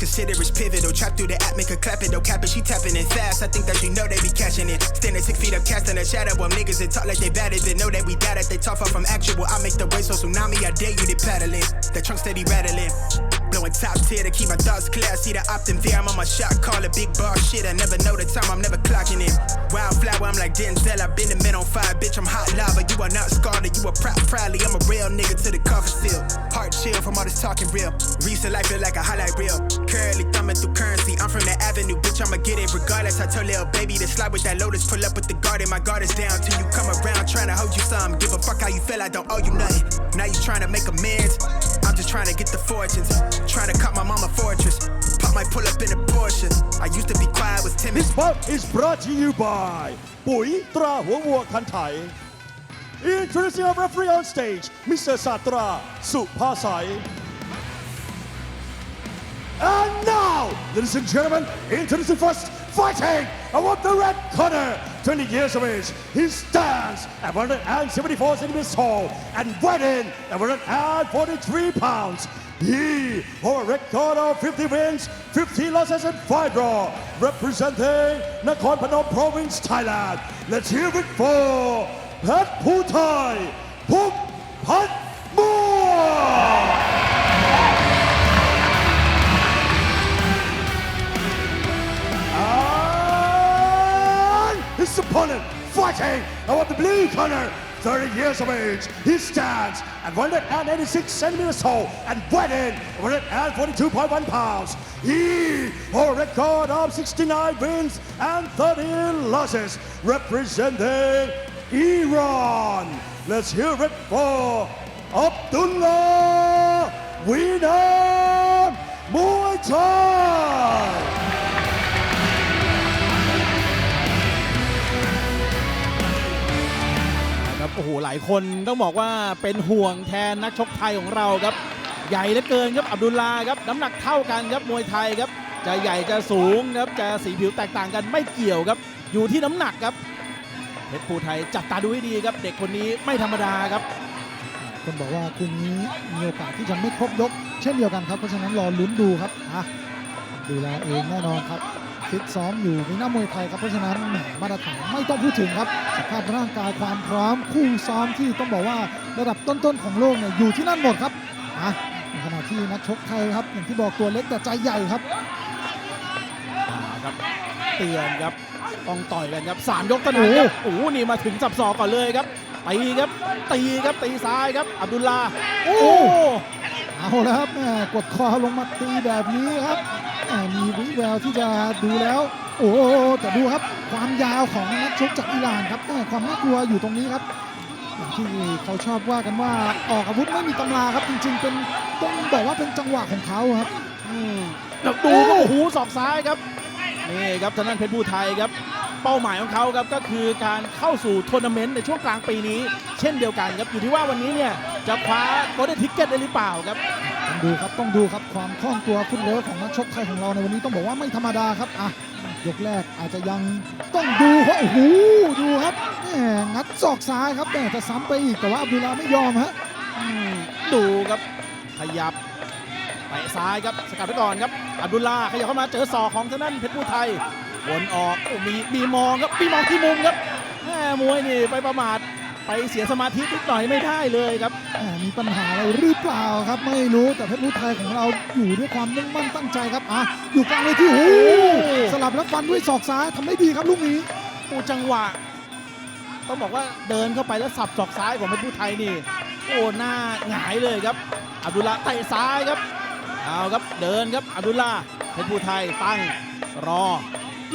consider it's pivotal. Trap through the app, make her clap it, though cap it, she tapping it fast. I think that you know they be catching it. Standing six feet up, casting a shadow of niggas that talk like they bad it. Know that we got it, they talk far from actual. I make the way so tsunami, I dare you to paddle in. The trunk steady rattling. Blowing top tier to keep my thoughts clear. I see the opt in there, I'm on my shot, call it big bar shit. I never know the time, I'm never clocking in. Wildflower, I'm like Denzel, I've been the men on fire, bitch, I'm hot lava. You are not scarred, you are proud, proudly. I'm a real nigga to the coffin seal Heart chill from all this talking real. Recent life feel like a highlight reel. Currently thumbing through currency, I'm from the avenue, bitch, I'ma get it regardless. I told little baby to slide with that lotus, pull up with the garden. My guard is down till you come around, trying to hold you some. Give a fuck how you feel, I don't owe you nothing. Now you trying to make amends. I'm just trying to get the fortunes. Trying to cut my mama fortress. Pop might pull up in a Porsche. I used to be quiet, was timid. This part is brought to you by ปุ๋ยตราหัววัวคันไถ Introducing our referee on stage, Mr. Satra Supasai. And now, ladies and gentlemen, introducing first, fighting about the red corner, 20 years of age. He stands at 174 centimeters tall and weighing at 143 pounds. He, for a record of 50 wins, 50 losses, and 5 draw, representing Nakhon Phnom Province, Thailand. Let's hear it for Pat Puthai, Phuk Pat Moore. And his opponent fighting out of the blue corner, 30 years of age. He stands at 186 centimeters tall and weighed in 142.1 pounds. He holds a record of 69 wins and 30 losses, representing Iran. Let's hear it for Abdullah Wiener Muay Thai. ครับโอ้โหหลายคนต้องบอกว่าเป็นห่วงแทนนักชกไทยของเราครับ ใหญ่เหลือเกินครับอับดุลลาครับน้ำหนักเท่ากันครับมวยไทยครับ จะใหญ่จะสูงครับจะสีผิวแตกต่างกันไม่เกี่ยวครับ อยู่ที่น้ำหนักครับ เพชรภูไทยจับตาดูให้ดีครับ เด็กคนนี้ไม่ธรรมดาครับ คนบอกว่าคืนนี้มีโอกาสที่จะไม่ครบยก เช่นเดียวกันครับ เพราะฉะนั้นรอลุ้นดูครับอะดูแลเองแน่นอนครับฟิตซ้อมอยู่ในหน้ามวยไทยครับเพราะฉะนั้นแหมมาตรฐานไม่ต้องพูดถึงครับสภาพร่างกายความพร้อมคู่ซ้อมที่ต้องบอกว่าระดับต้นๆของโลกเนี่ยอยู่ที่นั่นหมดครับอะในขณะที่นักชกไทยครับอย่างที่บอกตัวเล็กแต่ใจใหญ่ครับครับเตือนครับ ต้องต่อยกันครับสามยกเท่านั้นครับโอ้โหนี่มาถึงจับศอกก่อนเลยครับตีครับ ตีครับตีซ้ายครับ อับดุลลาโอ้เอาแล้วครับแม่กดคอลงมาตีแบบนี้ครับแม่มีวิแววที่จะดูแล้ว โอ้แต่ดูครับความยาวของนักชกจากอิหร่านครับแม่ความน่ากลัวอยู่ตรงนี้ครับอย่างที่เขาชอบว่ากันว่าออกอาวุธไม่มีตำราครับจริง ๆ เป็นต้องบอกว่าเป็นจังหวะของเขาครับอืมแล้วดูครับโอ้โหศอกซ้ายครับนี่ครับทางด้านเพชรบูไทยครับ เป้าหมายของเขาครับก็คือการเข้าสู่ทัวร์นาเมนต์ในช่วงกลางปีนี้ เช่นเดียวกันครับอยู่ที่ว่าวันนี้เนี่ยจะคว้าโกลเด้นทิกเก็ตได้หรือเปล่าครับต้องดูครับต้องดูครับความคล่องตัวฟุตเวิร์กของนักชกไทยของเราในวันนี้ต้องบอกว่าไม่ธรรมดาครับอะยกแรกอาจจะยังต้องดูครับโอ้โหดูครับแหมงัดศอกซ้ายครับแต่จะซ้ำไปอีกแต่ว่าอับดุลลาไม่ยอมฮะอืมดูครับขยับไปซ้ายครับสกัดไว้ก่อนครับอับดุลลาขยับเข้ามาเจอศอกของทางด้านเพชรบูไทย วนออกโอ้มีมีมองครับมีมองที่มุมครับแม่มวยนี่ไปประมาทไปเสียสมาธินิดหน่อยไม่ได้เลยครับแหมมีปัญหาอะไรหรือเปล่าครับ ไม่รู้แต่เพชรพุไทยของเราอยู่ด้วยความมุ่งมั่นตั้งใจครับอะอยู่กลางเลยที่โอ้โหสลับแล้วฟันด้วยศอกซ้ายทำได้ดีครับลูกนี้โอ้จังหวะต้องบอกว่าเดินเข้าไปแล้วสับศอกซ้ายของเพชรผู้ไทยนี่ โอ้หน้าหงายเลยครับ อับดุลลาเตะซ้ายครับเอาครับเดินครับอับดุลลาเพชรผู้ไทยตั้งรอ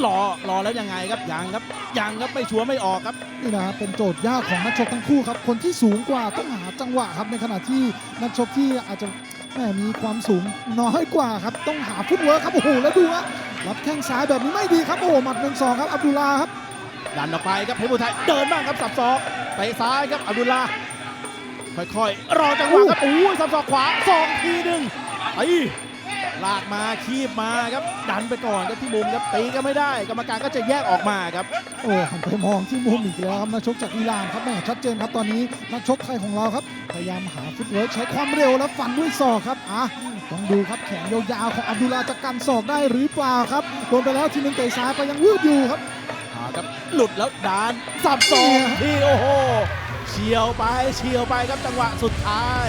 รอรอแล้วยังไงครับยังครับยังครับไม่ชัวร์ไม่ออกครับนี่นะครับเป็นโจทย์ยากของนักชกทั้งคู่ครับคนที่สูงกว่าต้องหาจังหวะครับในขณะที่นักชกที่อาจจะแหมมีความสูงน้อยกว่าครับต้องหาฟุตเวิร์คครับโอ้โหแล้วดูฮะรับแข้งซ้ายแบบนี้ไม่ดีครับโอ้โหหมัดหนึ่งสองครับอับดุลลาครับดันออกไปครับเพชรผู้ไทยเดินบ้างครับสับศอกเตะซ้ายครับอับดุลลาค่อยๆรอจังหวะครับโอ้ยสับศอกขวาสองทีหนึ่งไป ลากมาคีบมาครับดันไปก่อนครับที่มุมครับตีก็ไม่ได้ กรรมการก็จะแยกออกมาครับโอ้หันไปมองที่มุมอีกแล้วครับนักชกจากอิหร่านครับแม่ชัดเจนครับตอนนี้นักชกไทยของเราครับพยายามหาฟุตเวิร์กใช้ความเร็วแล้วฟันด้วยศอกครับอะต้องดูครับแขนยาวๆของอับดุลลาจะกันศอกได้หรือเปล่าครับโดนไปแล้วทีนึงเตะซ้ายไปยังวืดอยู่ครับเอาครับหลุดแล้วดานสับสองเนี่ยที่โอ้โหเฉียวไปเฉียวไปครับจังหวะสุดท้าย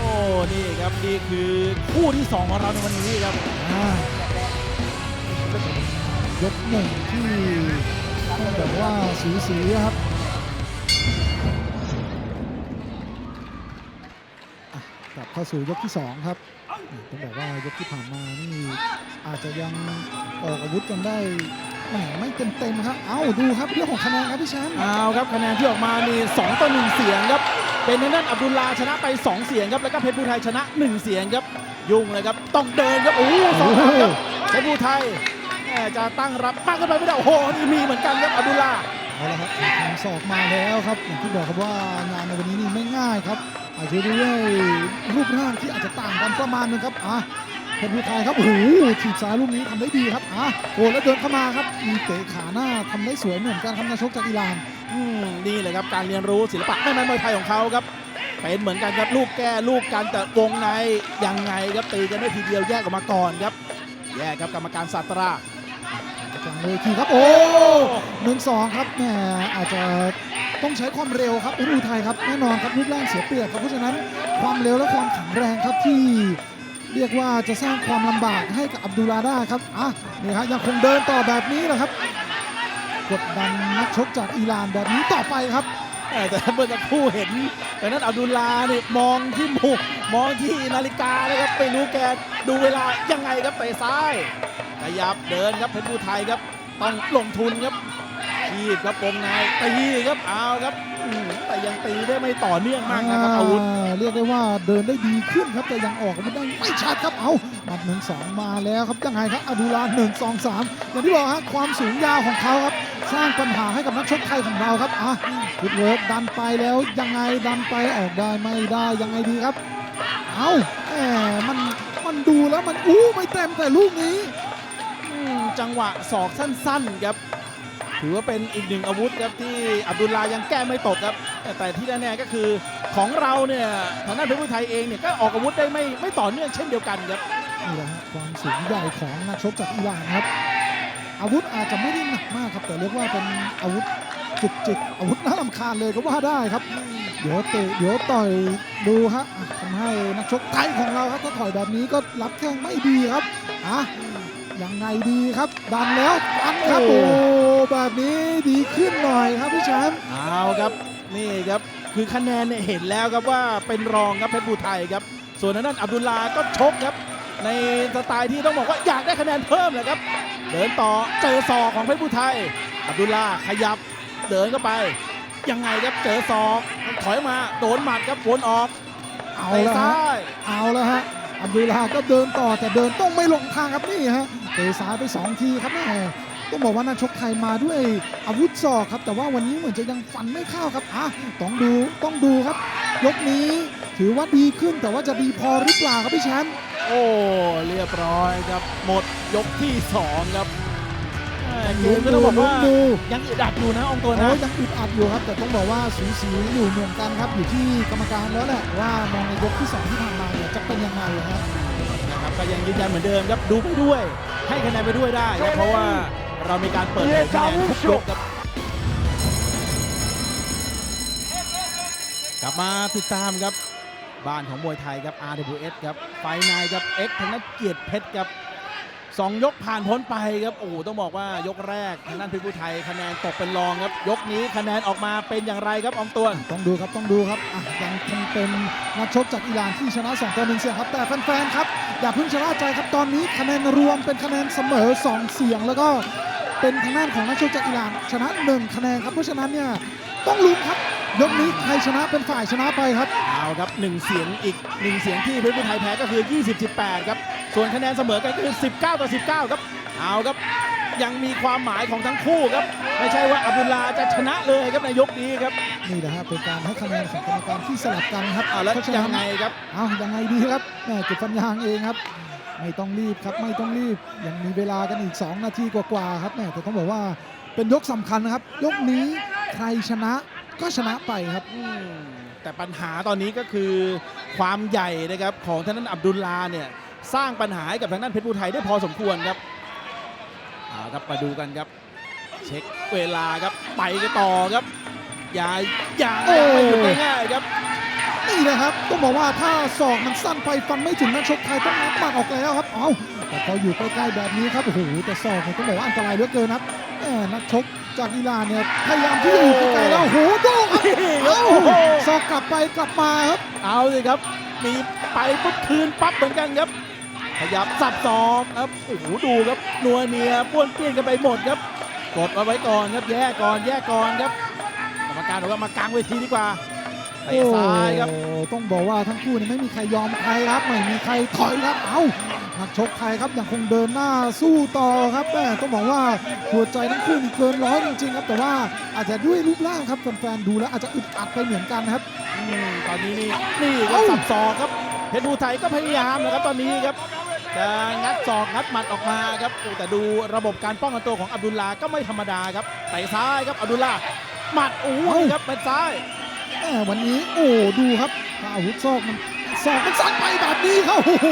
โอ้นี่ครับนี่คือคู่ที่สองของเราในวันนี้ครับอ่ายกหนึ่งที่ต้องบว่าสูสีครับอะกลับเข้าสู่ยกที่สองครับต้องบอกว่ายกที่ผ่านมานี่อาจจะยังออกอาวุธกันได้ แหมไม่เต็มๆครับ เอ้าดูครับเรื่องของคะแนนครับพี่แชมป์เอาครับคะแนนที่ออกมานี่2ต่อ1เสียงครับเป็นทางด้านอับดุลลาชนะไป 2 เสียงครับแล้วก็เพชรภูไทยชนะ 1 เสียงครับยุ่งเลยครับต้องเดินครับโอ้โหสองครั้งครับเพชรภูไทยแหม่จะตั้งรับมากขึ้นไปไม่ได้โอ้โหนี่มีเหมือนกันครับอับดุลลาเอาละครับทางศอกมาแล้วครับอย่างที่บอกครับว่างานในวันนี้นี่ไม่ง่ายครับอาจจะด้วยรูปร่างที่อาจจะต่างกันประมาณนึงครับอะ เพชรภูไทยครับโอ้โหถีบซ้ายลูกนี้ทำได้ดีครับอะโอ้แล้วเดินเข้ามาครับมีเตะขาหน้าทำได้สวยเหมือนกันครับนักชกจากอิหร่านอืมนี่เลยครับการเรียนรู้ศิลปะแม่ไม้มวยไทยของเขาครับเป็นเหมือนกันครับลูกแก้ลูกการแต่วงในยังไงครับตีกันได้ทีเดียวแยกออกมาก่อนครับ แยกครับกรรมการศาสตรากลางเวทีครับโอ้หนึ่งสองครับแหมอาจจะต้องใช้ความเร็วครับอุรุไทยครับแน่นอนครับรูปร่างเสียเปรียบครับเพราะฉะนั้นความเร็วและความแข็งแรงครับที่ เรียกว่าจะสร้างความลำบากให้กับอับดุลลาด้ครับอะนี่ครับยังคงเดินต่อแบบนี้แหละครับกดดันนักชกจากอิหร่านแบบนี้ต่อไปครับ แต่เมื่อสักครู่เห็นแต่นั้นอับดุลลานี่มองที่มุมองที่นาฬิกาเลยครับไม่รู้แกดูเวลายังไงครับเตะซ้ายขยับเดินครับเพชรภูไทยครับต้องลงทุนครับ ทีบครับวงในตีครับเอาครับอื้อหือแต่ยังตีได้ไม่ต่อเนื่องมากนะครับอาวุธาเรียกได้ว่าเดินได้ดีขึ้นครับแต่ยังออกไม่ได้ไม่ชัดครับเอาหมัดหนึ่งสองมาแล้วครับยังไงครับอดุลาหนึ่งสองสามอย่างที่บอกฮะความสูงยาวของเขาครับสร้างปัญหาให้กับนักชกไทยของเราครับอะฟุตเวิร์กดันไปแล้วยังไงดันไปออกได้ไม่ได้ยังไงดีครับ เอาแหมมันมันดูแล้วมันอู้ไม่เต็มแต่ลูกนี้อืมจังหวะศอกสั้นๆครับ ถือว่าเป็นอีกหนึ่งอาวุธครับที่อับดุลลายังแก้ไม่ตกครับ แต่แต่ที่แน่ๆก็คือของเราเนี่ยทางด้านเพชรพุไทยเองเนี่ยก็ออกอาวุธได้ไม่ไม่ต่อเนื่องเช่นเดียวกันครับนี่แหละฮะความสูงใหญ่ของนักชกจากอิหร่านครับ อาวุธอาจจะไม่ได้หนักมากครับ แต่เรียกว่าเป็นอาวุธจุกจิกอาวุธน่ารำคาญเลยก็ว่าได้ครับ เดี๋ยวเตะเดี๋ยวต่อยดูฮะอะทำให้นักชกไทยของเราครับถ้าถอยแบบนี้ก็รับแข้งไม่ดีครับอะยังไงดีครับ ดันแล้วดันครับโอ้โอ้ แบบนี้ดีขึ้นหน่อยครับพี่แชมป์เอาครับนี่ครับคือคะแนนเนี่ยเห็นแล้วครับว่าเป็นรองครับเพชรบูไทยครับ ส่วนทางด้านอับดุลลาก็ชกครับ ในสไตล์ที่ต้องบอกว่าอยากได้คะแนนเพิ่มเลยครับ เดินต่อเจอศอกของเพชรบูไทย อับดุลลาขยับเดินเข้าไป ยังไงครับเจอศอกถอยมาโดนหมัดครับวนออกเอาเตะแล้วซ้าฮะยเอาแล้วฮะอับดุลลาก็เดินต่อแต่เดินต้องไม่หลงทางครับนี่ฮะเตะซ้ายไป 2 ทีครับแม่ ต้องบอกว่านักชกไทยมาด้วยอาวุธศอกครับ แต่ว่าวันนี้เหมือนจะยังฟันไม่เข้าครับอะต้องดูต้องดูครับ ยกนี้ถือว่าดีขึ้นแต่ว่าจะดีพอหรือเปล่าครับพี่แชมป์โอ้เรียบร้อยครับหมดยกที่สองครับแหม่เกมก็ต้องบอกว่าดูยังอึดอัดอยู่นะอองตัวโอ้นะยังอึดอัดอยู่ครับแต่ต้องบอกว่าสูสีอยู่เหมือนกันครับอยู่ที่กรรมการแล้วแหละว่ามองในยกที่สองที่ผ่านมาเนี่ยจะเป็นยังไงฮะนะครับก็ยังยืนยันเหมือนเดิมครับดูไปด้วย ให้คะแนนไปด้วยได้ครับเพราะว่า เรามีการเปิดเผยคะแนนทุกยกครับกลับมาติดตามครับ บ้านของมวยไทยครับ RWS ครับ ไฟนายครับ X ทางด้นเกียรติเพชรครับ สองยกผ่านพ้นไปครับโอ้โหต้องบอกว่ายกแรกทางด้านเพชรบุไทยคะแนนตกเป็นรองครับ ยกนี้คะแนนออกมาเป็นอย่างไรครับอองตวนต้องดูครับต้องดูครับอะยังคงเป็นนักชกจากอิหร่านที่ชนะ2ต่อ1เสียงครับ แต่แฟนๆครับอย่าเพิ่งชะล่าใจครับตอนนี้คะแนนรวมเป็นคะแนนเสมอ 2 เสียงแล้วก็เป็นทางด้านของนักชกจากอิหร่านชนะ1คะแนนครับเพราะฉะนั้นเนี่ยต้องลุ้นครับยกนี้ใครชนะเป็นฝ่ายชนะไปครับเอาครับหนึ่งเสียงอีกหนึ่งเสียงที่เพชรบุรีไทยแพ้ก็คือ 20 18 ครับ ส่วนคะแนนเสมอกันก็คือ 19 ต่อ 19 ครับ เอาครับ ยังมีความหมายของทั้งคู่ครับ ไม่ใช่ว่าอับดุลลาจะชนะเลยครับในยกนี้ครับ นี่แหละฮะเป็นการให้คะแนนของกรรมการที่สลับกันครับอ่าแล้วเพราะฉะยันั้นงไงครับ เอายังไงดีครับแม่จุดฟันยางเองครับ ไม่ต้องรีบครับไม่ต้องรีบยังมีเวลากันอีก 2 นาทีกว่าๆครับแม่แต่ต้องบอกว่าเป็นยกสำคัญนะครับ ยกนี้ใครชนะก็ชนะไปครับ อืมแต่ปัญหาตอนนี้ก็คือความใหญ่นะครับของทางด้านอับดุลลาเนี่ย สร้างปัญหาให้กับทางด้านเพชรบูไทยได้พอสมควรครับเอาครับมาดูกันครับ เช็คเวลาครับไปกันต่อครับ อย่าอย่าอย่าไม่หยุดง่ายๆครับ นี่นะครับต้องบอกว่าถ้าศอกมันสั้นไปฟันไม่ถึงนักชกไทยต้องนับหมัดออกแล้วครับเอาแต่พออยู่ใกล้ๆแบบนี้ครับโอ้โหแต่ศอกเนี่ยต้องบอกว่าอันตรายเหลือเกินครับแหมนักชกจากอิหร่านเนี่ยพยายามที่จะอยู่ใกล้ๆแล้วโอ้โหโด่งครับเอ้าศอกกลับไปกลับมาครับ เอาสิครับ มีไปปุ๊บคืนปั๊บเหมือนกันครับ ขยับสับสองครับโอ้โหดูครับนัวเนียป้วนเปี้ยนกันไปหมดครับกดเอาไว้ก่อนครับแยกก่อนแยกก่อนครับกรรมการบอกว่ามากลางเวทีดีกว่าเตะซ้ายครับโอ้ต้องบอกว่าทั้งคู่เนี่ยไม่มีใครยอมใครครับไม่มีใครถอยครับเอ้านักชกไทยครับยังคงเดินหน้าสู้ต่อครับแม่ต้องบอกว่าหัวใจทั้งคู่นี่เกินร้อยจริงๆครับ แต่ว่าอาจจะด้วยรูปร่างครับแฟนๆดูแล้วอาจจะอึดอัดไปเหมือนกันครับอืมตอนนี้นี่นี่ครับเอ้าสับศอกครับเพชรบูไทยก็พยายามนะครับตอนนี้ครับ จะงัดศอกงัดหมัดออกมาครับโอ้แต่ดูระบบการป้องกันตัวของอับดุลลาก็ไม่ธรรมดาครับเตะซ้ายครับอับดุลลาหมัดโอ้ยครับเป็นซ้ายแม่วันนี้โอ้ดูครับถ้าอาวุธศอกมันศอกมันสั้นไปแบบนี้ครับโอ้โห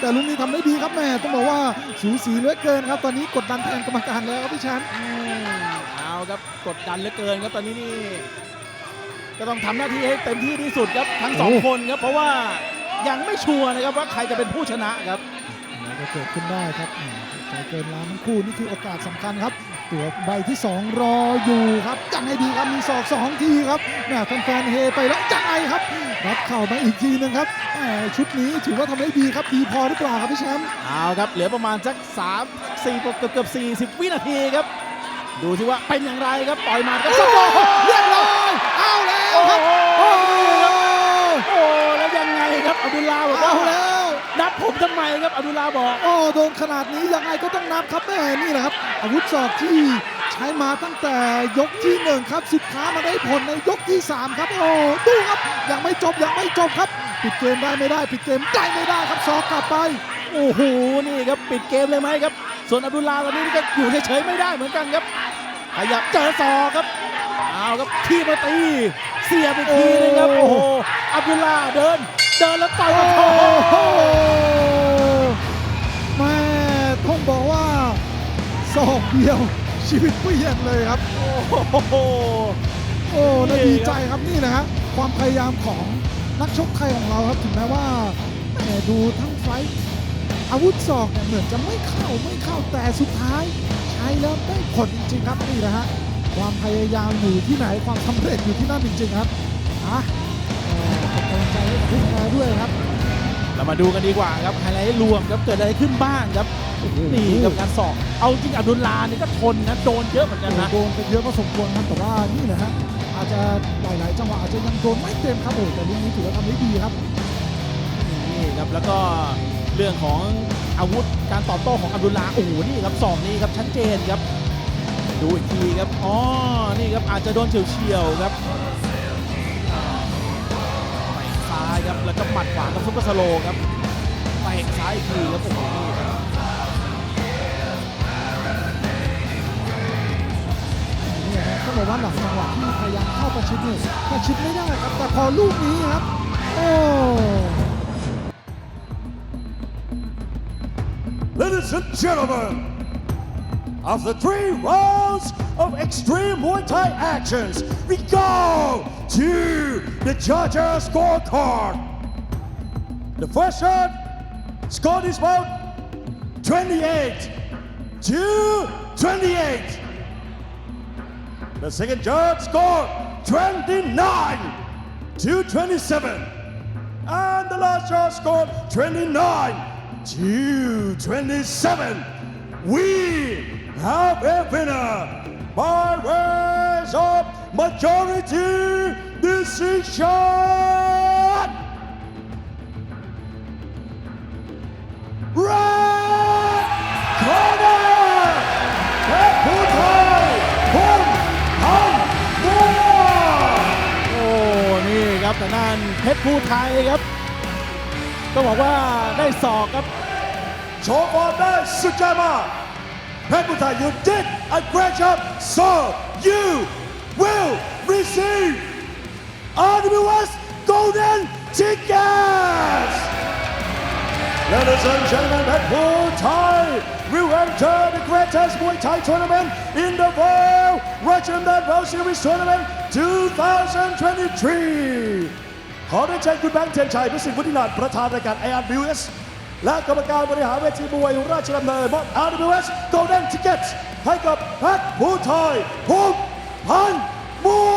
แต่ลุงนี้ทำได้ดีครับแม่ต้องบอกว่าสูสีเหลือเกินครับ ตอนนี้กดดันแทนกรรมการแล้วครับพี่แชมป์อืมเอาครับกดดันเหลือเกินครับตอนนี้นี่ก็ต้องทำหน้าที่ให้เต็มที่ที่สุดครับทั้งสองคนครับเพราะว่า ยังไม่ชัวร์นะครับว่าใครจะเป็นผู้ชนะครับอะไรก็เกิดขึ้นได้ครับอืมใจเกินล้านทั้งคู่นี่คือโอกาสสำคัญครับ ตัวใบที่2รออยู่ครับจังให้ดีครับมีศอกสองทีครับแม่แฟนๆเฮไปแล้วจังไอครับรับเข่ามาอีกทีหนึงครับแหมชุดนี้ถือว่าทำได้ดีครับดีพอหรือเปล่าครับพี่แชมป์เอาครับเหลือประมาณสัก3 4เกือบเกือบ40วินาทีครับ ดูสิว่าเป็นอย่างไรครับปล่อยหมาครับโอ้สะโหโพกเรียบร้อยเอาแล้วโอ้ครับ โห โอ้โห โอ้แล้วยังไง ครับอับดุลลาบอกว่าเอาแล้ว นับผมทำไมครับอับดุลลาบอกโอ้โดนขนาดนี้ยังไงก็ต้องนับครับแม่นี่แหละครับ อาวุธศอกที่ใช้มาตั้งแต่ยกที่หนึ่งครับสุดท้ายมาได้ผลในยกที่สามครับโอ้ดูครับยังไม่จบยังไม่จบครับ ปิดเกมได้ไม่ได้ ปิดเกมได้ไม่ได้ครับศอกกลับไปโอ้โหนี่ครับปิดเกมเลยไหมครับ ส่วนอับดุลลาตอนนี้นี่ก็อยู่เฉยๆไม่ได้เหมือนกันครับขยับเจอศอกครับเอาครับที่มาตี เสียบอีกทีนึงครับโอ้โอ้โหอับดุลลาเดิน เดินแล้วต่อยโอ้มาโอ้โหโหแม่ต้องบอกว่าศอกเดียวชีวิตเปลี่ยนเลยครับ โอ้โหโอ้น่านี่ดีครับใจครับนี่นะฮะความพยายามของนักชกไทยของเราครับถึงแม้ว่าแหมดูทั้งไฟท์อาวุธศอกเนี่ยเหมือนจะไม่เข้าไม่เข้าแต่สุดท้าย ใช้แล้วได้ผลจริงๆครับนี่นะฮะ ความพยายามอยู่ที่ไหนความสำเร็จอยู่ที่นั่นจริงๆครับอะเอ่อเป็นกำลังใจให้กับผู้แพ้ด้วยครับ เรามาดูกันดีกว่าครับไฮไลท์รวมครับเกิดอะไรขึ้นบ้างครับนี่กับการสอบเอาจริงอับดุลลานี่ก็ทนนะโดนเยอะเหมือนกันนะโดนไปเยอะพอสมควรครับแต่ว่านี่นะฮะอาจจะหลายๆจังหวะอาจจะยังโดนไม่เต็มครับโอ้แต่ลูกนี้ถือว่าทำได้ดีครับนี่ครับแล้วก็เรื่องของอาวุธการตอบโต้ของอับดุลลาโอ้โหนี่ครับสองนี้ครับชัดเจนครับ ดูอีกทีครับอ๋อนี่ครับอาจจะโดนเฉียวๆครับไปซ้ายครับแล้วก็หมัดขวากับซุปเปอร์สโลครับไปซ้ายอีกทีครับโอ้โหนี่ครับเนี่ยฮะต้องบอกว่าหลังจังหวะที่พยายามเข้าประชิดเนี่ยประชิดไม่ได้ครับแต่พอลูกนี้ครับโอ้ Ladies and gentlemen, after three rounds of extreme Muay Thai actions, we go to the judges' scorecard. The first round scored is about 28 to 28. The second judge scored 29 to 27. And the last judge scored 29 to 27. We have a winner by way of majority decision. Red corner เพชนบัวโอ้นี่ครับทางด้านเพชรภูไทยครับก็บอกว่าได้สอกครับโชว์บอลได้สุดยอดมาก เพชรบุตร you did a great job so you will receive RWS golden tickets Ladies and gentlemen, Pet Bull Thai will enter the greatest Muay Thai tournament in the world, Regiment World Series Tournament 2023 ขอได้เชิญคุณแบงค์เทียนชัยพิสิทธิ์วุฒินันท์ประธานรายการ ARWS และกรรมการบริหารเวทีมวยราชดำเนินมอบ RWS Golden Ticket ให้กับแพทย์ผู้ไทยภูมิพันธ์ม่ว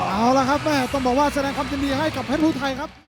งเอาละครับแม่ต้องบอกว่าแสดงความยินดีให้กับเพชรภูไทยครับ